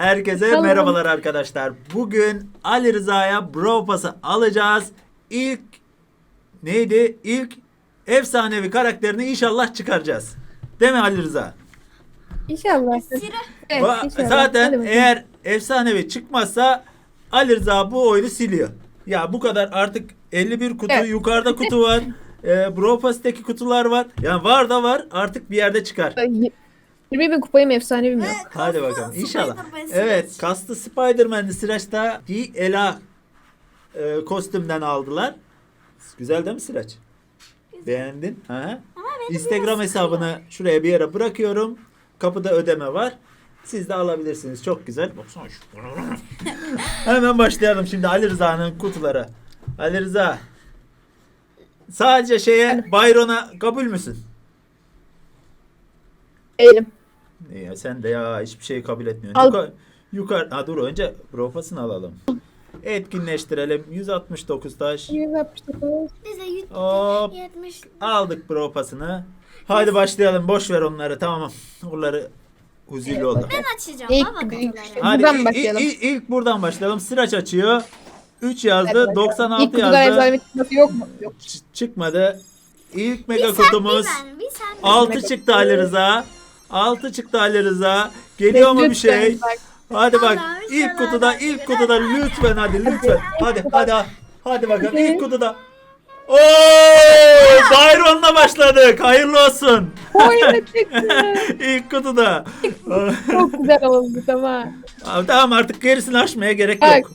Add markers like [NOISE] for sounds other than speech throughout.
Herkese Tamam. merhabalar arkadaşlar. Bugün Ali Rıza'ya Brawl Pass'ı alacağız. İlk neydi? İlk efsanevi karakterini inşallah çıkaracağız. Değil mi Ali Rıza? İnşallah. Evet, Va- inşallah. Zaten eğer efsanevi çıkmazsa Ali Rıza bu oyunu siliyor. Ya bu kadar artık 51 kutu Evet. yukarıda kutu var. [LAUGHS] E, Brawl Pass'taki kutular var. Yani var da var artık bir yerde çıkar. Ay, 20 bin kupayım efsanevi mi yok? Hadi bakalım inşallah. Evet Sıraç. kastı Spider-Man'li Sıraç'ta Di Ela e, kostümden aldılar. Güzel değil mi Sıraç? Beğendin? Ha? Instagram hesabını şuraya bir yere bırakıyorum. Kapıda ödeme var. Siz de alabilirsiniz. Çok güzel. Baksana şu. [LAUGHS] Hemen başlayalım şimdi Ali Rıza'nın kutuları. Ali Rıza. Sadece şeye Byron'a kabul müsün? Değilim. Ya sen de ya hiçbir şey kabul etmiyorsun. Al. Yukarı, yukarı ha dur önce profasını alalım. Etkinleştirelim. 169 taş. 169. Bize yüz- Hop 70. aldık profasını. Hadi başlayalım. Boş ver onları tamam. Onları huzurlu oldu. Ben açacağım İlk- baba ilk- kutuları. Hadi Buradan ilk, başlayalım. ilk- ilk buradan başlayalım. Sıraç açıyor. 3 Hadi yazdı. bakalım. 96 İlk kutudan yazdı. efsanevi çıkması yok mu? Yok. Ç- çıkmadı. İlk mega kutumuz. Bir ben, bir sen. bir 6 Mega çıktı Ali Rıza. 6 çıktı Ali Rıza. Geliyor mu bir şey? Hadi bak ilk kutuda ilk kutuda lütfen hadi lütfen. Hadi hadi hadi. Hadi bakalım Hadi. ilk kutuda. Oo! Byron'la başladık. Hayırlı olsun. Oyunu [LAUGHS] çıktı. ilk kutuda. Çok güzel oldu tamam. Abi, tamam artık gerisini açmaya gerek Bak. yok.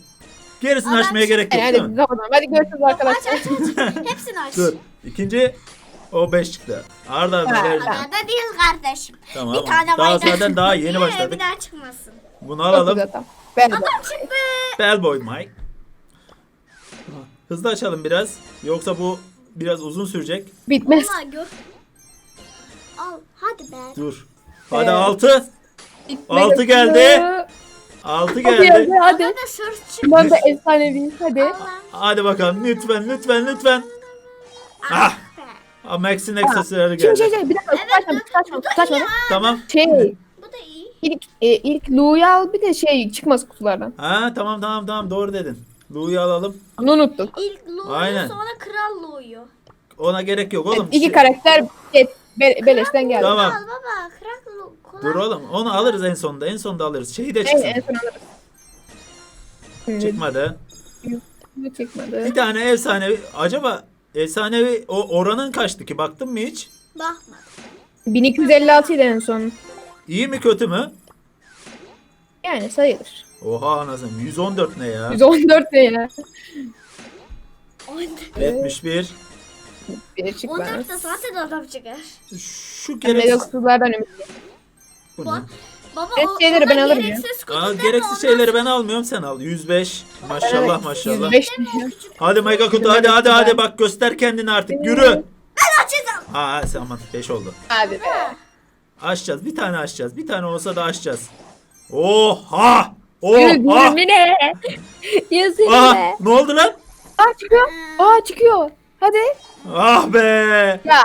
Gerisini Adam açmaya gerek yok hadi kapatalım. Hadi görüşürüz Aç arkadaşlar. aç aç. [LAUGHS] Hepsini aç. Dur. İkinci o 5 çıktı. Arda arda Ha, ver. O kadar da değil kardeşim. Tamam. Bir tane Daha var. zaten daha yeni [LAUGHS] Bir başladık. daha çıkmasın. Bunu alalım. Ben de. Adam çıktı. Bellboy Mike. Hızlı açalım biraz. Yoksa bu biraz uzun sürecek. Bitmez. Gör. Al hadi be. Dur. Hadi Evet. 6. Mega Altı geldi. kutu. 6 Hadi geldi. hadi hadi. Bana da şort çıktı. Bundan da efsanevi. Hadi. Hadi bakalım lütfen lütfen lütfen. Ah. Max'in aksesuarı Şimdi şey geldi. şey bir dakika saçma saçma saçma. Tamam. Şey Bu da iyi. ilk e, ilk Lou'yu al bir de şey çıkmaz kutulardan. Ha tamam tamam tamam doğru dedin. Lou'yu alalım. Onu unuttuk. İlk Lu'yu Aynen. sonra Kral Lu'yu. Ona gerek yok oğlum. İki Şey- karakter be, be, beleşten geldi. Tamam. Al baba Kral Lu. kolay. Dur oğlum onu alırız en sonunda. En sonunda alırız. Şeyi de En, çıksın. en son alırız. Çıkmadı. bu çıkmadı. Bir tane efsanevi. Acaba efsanevi o oranın kaçtı ki? Baktın mı hiç? Bakma. 1256 idi en son. İyi mi kötü mü? Yani sayılır. Oha anasını 114 ne ya? 114 ne ya? 71. Bir çıkmaz. 14'te zaten adam çıkar. Şu Ben mega kutulardan ümitliyim. Bu ne? Baba Evet, o şeyleri ben alırım ya. gereksiz Aa, kutudan gereksiz şeyleri ben almıyorum sen al. 105. Maşallah Evet, maşallah. 105 Hadi mega kutu hadi hadi hadi bak göster kendini artık yürü. açacağım. Ha sen aman 5 oldu. Abi be. Açacağız bir tane açacağız. Bir tane olsa da açacağız. Oha! Oha! yürü ne? [LAUGHS] Yazıyor Ah! be. Ne oldu lan? Aa çıkıyor. Aa çıkıyor. Hadi. Ah be! Ya.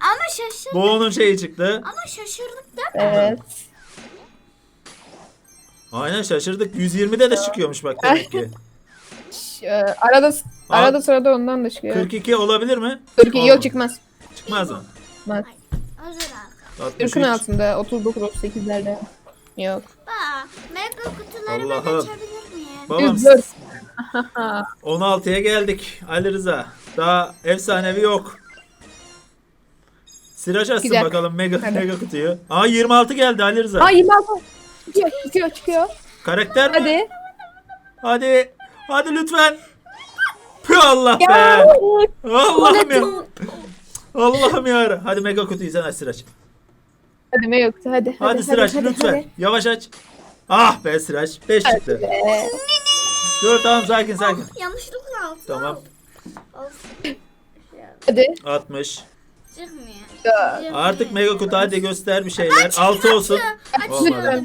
Ama şaşır. Bu onun şeyi çıktı. Ama şaşırdık değil mi? Evet. Aynen şaşırdık. 120'de de çıkıyormuş bak demek ki. [LAUGHS] Ş- e, Arada arada sırada ondan da çıkıyor. 42 olabilir mi? 42 Olmaz. yok çıkmaz. Çıkmaz mı? Çıkmaz. Hazır al. 63. 40'ın altında 39 38'lerde. Yok. Bak mega kutuları ben Allah'ım. açabilir miyim? Babam 104. 16'ya [LAUGHS] geldik. Ali Rıza. Daha efsanevi yok. Sıraç açsın Güzel. bakalım mega, Hadi. mega kutuyu. Aa 26 geldi Ali Rıza. Aa 26. Çıkıyor çıkıyor çıkıyor. Karakter mi? Hadi. Hadi. Hadi lütfen. Püh Allah be. Allah'ım ya. Hadi. Allah'ım ya. Hadi mega kutuyu sen aç Sıraç. Hadi me yoktu hadi. Hadi, Sıraç lütfen. hadi. Yavaş aç. Ah be Sıraç. 5 Hadi çıktı. be. Dur tamam sakin sakin. Yanlışlıkla aldım. Tamam. Hadi. 60. Çıkmıyor. Artık mega kutu hadi göster bir şeyler. 6 olsun. Açıyordum Olmadı. ya.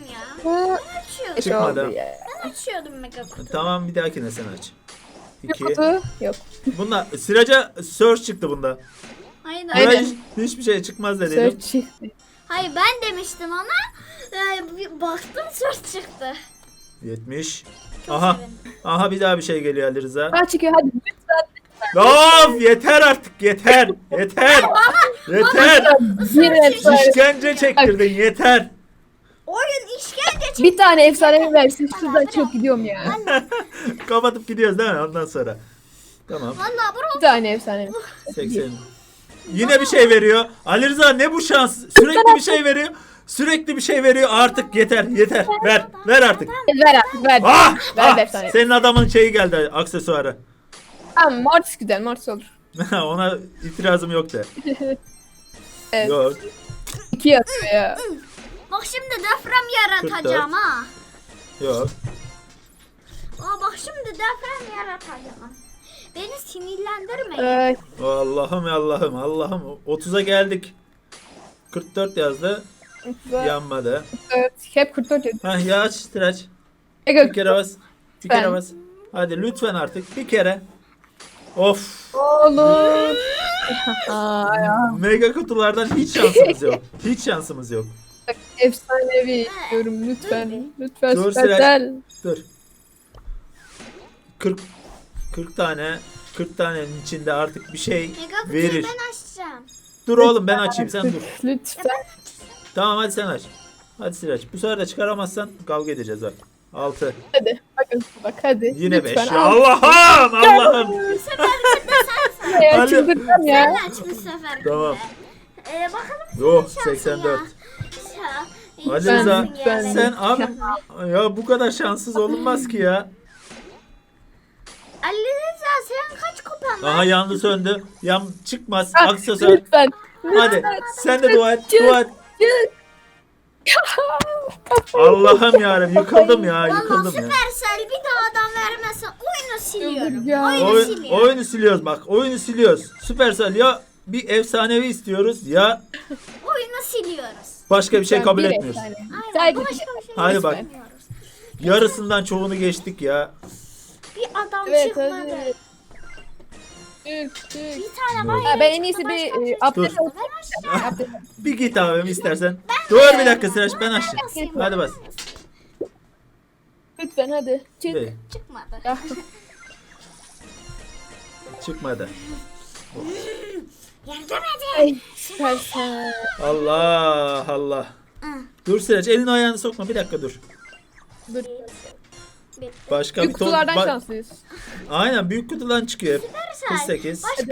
Açıyordum. Beş Çıkmadı. oldu ya. Ben açıyordum mega kutu. Tamam bir dahakine sen aç. 2. kutu yok. Bunda Sıraca search çıktı bunda. Aynen. hiç, hiçbir şey çıkmaz dedim. Search çıktı. Hayır ben demiştim ona. Ee, bir baktım söz çıktı. 70. Çok Aha. sevindim. Aha bir daha bir şey geliyor Ali Rıza. Ha çıkıyor hadi. Of yeter artık yeter. Yeter. Yeter. Bir. İşkence çektirdin yeter. Oyun işkence çıktı. Bir tane efsane versin şuradan çok gidiyorum ya. [LAUGHS] Kapatıp gidiyoruz değil mi ondan sonra? Tamam. Valla bro. Bir tane efsane. 80. Yine bir şey veriyor. Ali Rıza ne bu şans? Sürekli bir şey veriyor. Sürekli bir şey veriyor. Artık yeter yeter. Ver. Ver artık. Ver artık ver. Ah! Ver ah! efsane. Senin adamın şeyi geldi aksesuarı. Tamam Mortis güzel Mortis olur. [LAUGHS] Ona itirazım yok de. [LAUGHS] Evet. Yok. İki yazıyor ya. Bak şimdi deprem yaratacağım ha. Yok. Aa bak şimdi deprem yaratacağım. Beni sinirlendirmeyin. Ay, Allah'ım Allah'ım Allah'ım. 30'a geldik. 44 yazdı. Yanmadı. Evet, Hep 44 yazıyor. Hah ya aç tıraç. Ege, Bir kere bas. Bir kere bas. Hadi lütfen artık bir kere. Of. Oğlum. Mega kutulardan hiç şansımız yok. Hiç şansımız yok. Efsanevi diyorum lütfen. Lütfen Dur. Dur. 40 40 tane 40 tanenin içinde artık bir şey Mega kutuyu verir. ben açacağım. Dur oğlum ben açayım sen dur. Lütfen. Tamam hadi sen aç. Hadi Sıraç. Bu sefer de çıkaramazsan kavga edeceğiz bak. 6. Hadi. Bakın bak hadi. Yine 5. Lütfen, al. Allah'ım Allah'ım. Bu sefer de sen sen. Ya, Hadi. çıldıracağım ya. Sen aç bu sefer. Tamam. Ee, bakalım şansın 84. Ali şansın Rıza yani. sen abi ya bu kadar şanssız olunmaz ki ya. Ali Rıza sen kaç kupan var? Aha yandı söndü. Yan çıkmaz. Ah, Aksesuar. Lütfen. Hadi sen de dua et. Dua et. Allah'ım yarabbim yıkıldım ya Valla yıkıldım ya. Süpersel bir daha adam vermezsen oyunu siliyorum. Ya. Oyunu Oyun, siliyorum. oyunu siliyoruz bak oyunu siliyoruz. Süpersel ya bir efsanevi istiyoruz ya Oyunu siliyoruz. Başka bir şey kabul etmiyoruz. Aynen. Sadece bir şey Hadi bak. Yarısından çoğunu geçtik ya. Bir adam Evet çıkmadı. hadi. Çık çık. Bir tane var. Ha, ben en iyisi bir e, Dur. Update. [LAUGHS] Bir git abim istersen. Dur bir dakika Sıraç ben açayım. basayım. Hadi bas. Lütfen hadi. Çık. Bir, Çıkmadı. Ya. çıkmadı. [LAUGHS] Yardım süpersel. Allah Allah. Hı. Dur Sıraç elini ayağını sokma bir dakika dur. Dur. Bitti. Başka Büyük bir ton... kutulardan ba- şanslıyız. Aynen büyük kutudan çıkıyor hep. Süpersel. 48. Başka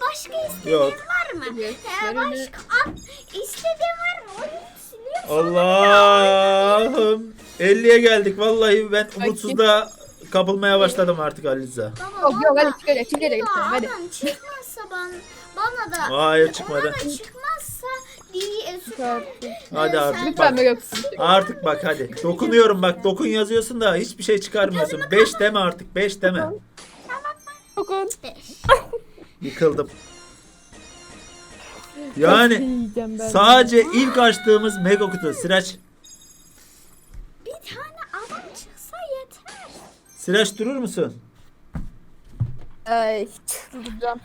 başka istediğin Yok. var mı? Evet, Ee, başka at, istediğin var mı? Siliyorsun. Allah'ım. 50'ye geldik. Vallahi ben umutsuzluğa kapılmaya başladım artık Ali Rıza. Baba, Yok yok hadi bir lütfen daha hadi. adam çıkmazsa bana da Hayır çıkmadı. Ona da çıkmazsa diye süper. Hadi abi. Lütfen Bak. yok. Artık bak hadi. Dokunuyorum bak. Dokun yazıyorsun da hiçbir şey çıkarmıyorsun. 5 deme artık. 5 deme. Dokun. Yıkıldım. Yani sadece ilk açtığımız mega kutu. Sıraç. Bir tane adam çıksa yeter. Sıraç durur musun? Ay çıldıracağım.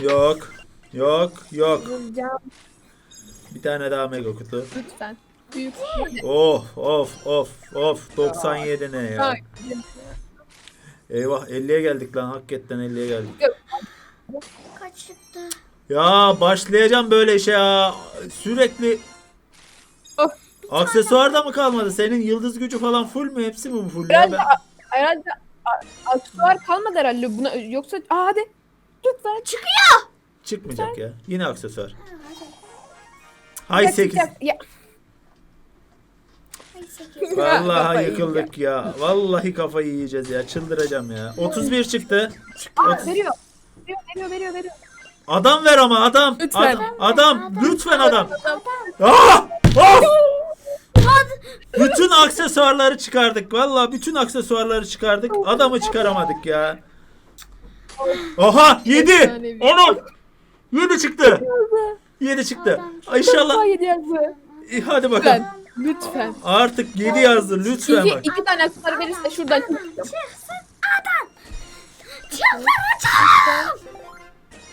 Yok. Yok. Yok. Bir tane daha mega kutu. Lütfen. Büyük. Of of of of 97 ne ya? Eyvah 50'ye geldik lan hakikaten 50'ye geldik. Kaç çıktı? Ya başlayacağım böyle işe ya. Sürekli Of. aksesuar da mı kalmadı? Senin yıldız gücü falan full mü? Hepsi mi bu full ya? Herhalde, Ben- herhalde a- aksesuar kalmadı herhalde. Buna, yoksa aa hadi. Lütfen. Çık. Çıkmayacak ya. Yine aksesuar. Hay Ya 8. çıkacak. Ya. Ay sekiz. Vallahi [LAUGHS] Kafayı yıkıldık ya. Vallahi kafayı yiyeceğiz ya. Çıldıracağım ya. 31 çıktı. Aa Otuz- veriyor. Veriyor veriyor veriyor veriyor. Adam ver ama adam. Lütfen. Adam, adam. Lütfen adam. Adam. Ah! Of! Bütün aksesuarları çıkardık. Vallahi bütün aksesuarları çıkardık. Adamı çıkaramadık ya. Oha 7. Efsanevi. Onu 7 çıktı. 7 çıktı. Ay, İnşallah. Hayır yazdı. İyi, Hadi bakalım. Lütfen. Lütfen. Artık 7 yazdı lütfen İki, bak. iki tane aksesuar verirse şuradan.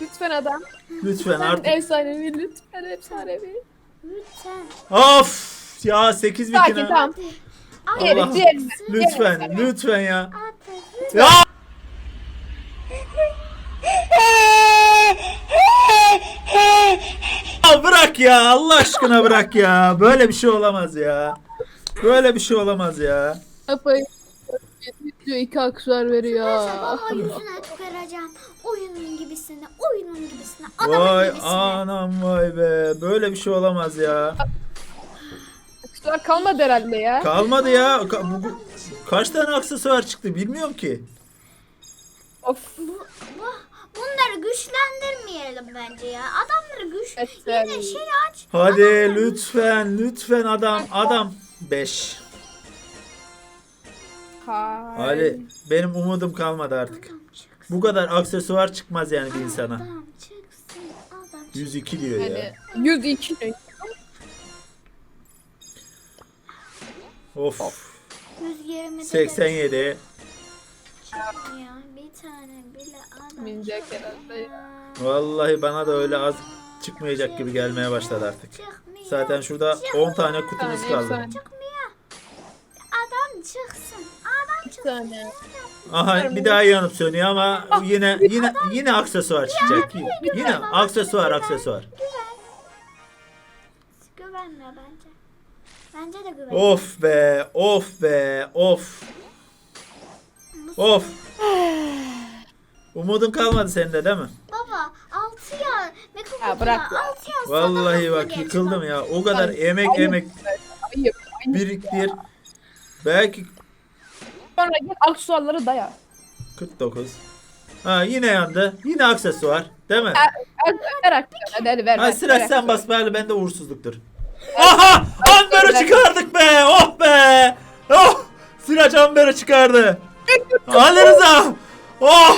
Lütfen adam. Lütfen artık. efsanevi lütfen efsanevi. Lütfen. Of ya 8 Sakin bitine. tamam. Diğeri, Allah. diğeri. Lütfen lütfen ya. Ya bırak ya Allah aşkına bırak ya. Böyle bir şey olamaz ya. Böyle bir şey olamaz ya. Kafayı diyor iki aksuar veriyor. Baba yüzüne tüküreceğim. Oyunun gibisine, oyunun gibisine, adamın Vay gibisine. anam vay be. Böyle bir şey olamaz ya. Aksuar kalmadı herhalde ya. Kalmadı ya. Ka- bu- kaç tane aksesuar çıktı bilmiyorum ki. Of. Bu, bu, güçlendirmeyelim bence ya. Adamları güç yine şey aç. Hadi adamları... lütfen lütfen adam adam 5. Hadi benim umudum kalmadı artık. Bu kadar aksesuar çıkmaz yani bir insana. Adam çıksın, adam 102 diyor Hadi. ya. 102 diyor. Of. 127. 87. Bir tane bile Vallahi bana da öyle az çıkmayacak gibi gelmeye başladı artık. Zaten şurada 10 tane kutumuz kaldı. Adam çıksın. Adam çıksın. Aha bir daha yanıp sönüyor ama yine yine yine aksesuar çıkacak. Yine aksesuar aksesuar. Güvenme bence. Bence de güvenme. Of be of be of. Of. Umudun kalmadı sende değil mi? Baba 6 ya. Mekko Ya bırak ya. 6 ya. Vallahi bak yıkıldım ya. O kadar emek emek Ayıp. biriktir. Belki Sonra git aksuarları daya. 49. Ha yine yandı. Yine aksesuar. Değil mi? Ver, ver aksuar. Hadi hadi ver. Ha ver, sıra sen aksuar. bas bari bende uğursuzluktur. Aha! Amber'i çıkardık be! Oh be! Oh! Sıraç Amber'i çıkardı. Ali Rıza! Oh!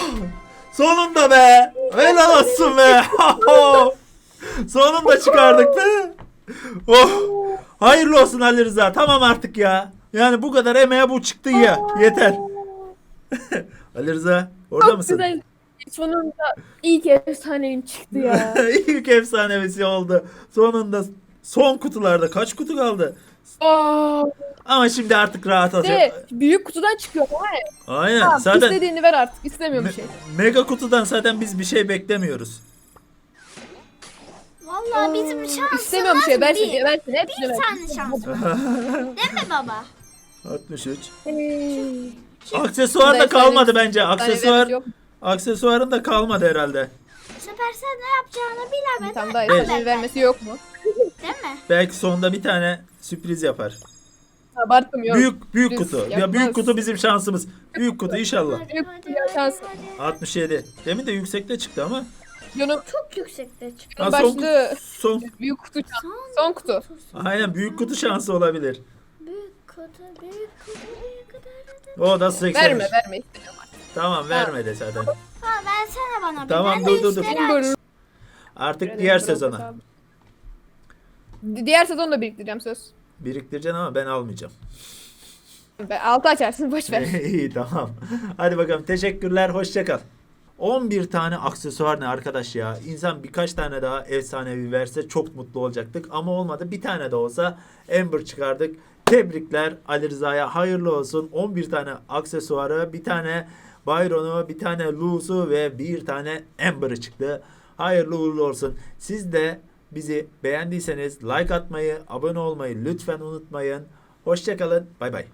Sonunda be! Helal olsun be! [LAUGHS] Sonunda çıkardık be! Oh! Hayırlı olsun Ali Rıza. Tamam artık ya. Yani bu kadar emeğe bu çıktı ya. Yeter. [LAUGHS] Ali Rıza orada Çok mısın? güzel. Sonunda ilk efsaneyim çıktı ya. [LAUGHS] İlk efsanevisi oldu. Sonunda son kutularda kaç kutu kaldı? Aa, Ama şimdi artık rahat de büyük kutudan çıkıyor. Hayır. Aynen. Tamam, zaten istediğini ver artık. İstemiyorum bir me- şey. mega kutudan zaten biz bir şey beklemiyoruz. Vallahi bizim şansımız İstemiyorum bir şey. Versin, bir. versin. Hepsini Bir tane şans. [LAUGHS] Değil mi baba? 63. Hey. Aksesuar da kalmadı bence. Aksesuar yok. aksesuarın da kalmadı herhalde. Süpersel ne yapacağını bilemedi. Bir tane daha Evet. vermesi yok mu? Değil mi? Belki sonunda bir tane sürpriz yapar. Abarttım yok. Büyük büyük Sürpriz kutu. Ya yapmaz. büyük kutu bizim şansımız. Büyük kutu inşallah. Büyük kutu ya hadi, şansın. hadi. 67. Demin de yüksekte çıktı ama. Canım Çok yüksekte çıktı. Ha, son, başlı son büyük kutu. Son, Son kutu. Aynen büyük kutu şansı olabilir. Büyük kutu, büyük kutu, büyük kutu. O da 80. Verme verme istemiyorum. Tamam vermedi zaten. Ha versene bana bir. Tamam, ben dur, de dur, dur. aç. Artık diğer sezona. Di- Diğer sezonu da biriktireceğim söz. Biriktireceksin ama ben almayacağım. Be- Altı açarsın boş ver. [LAUGHS] İyi tamam. Hadi bakalım teşekkürler hoşça kal. 11 tane aksesuar ne arkadaş ya. İnsan birkaç tane daha efsanevi verse çok mutlu olacaktık. Ama olmadı. Bir tane de olsa Ember çıkardık. Tebrikler Ali Rıza'ya hayırlı olsun. 11 tane aksesuarı, bir tane Byron'u, bir tane Lu'su ve bir tane Amber'ı çıktı. Hayırlı uğurlu olsun. Siz de bizi beğendiyseniz like atmayı, abone olmayı lütfen unutmayın. Hoşçakalın. Bay bay.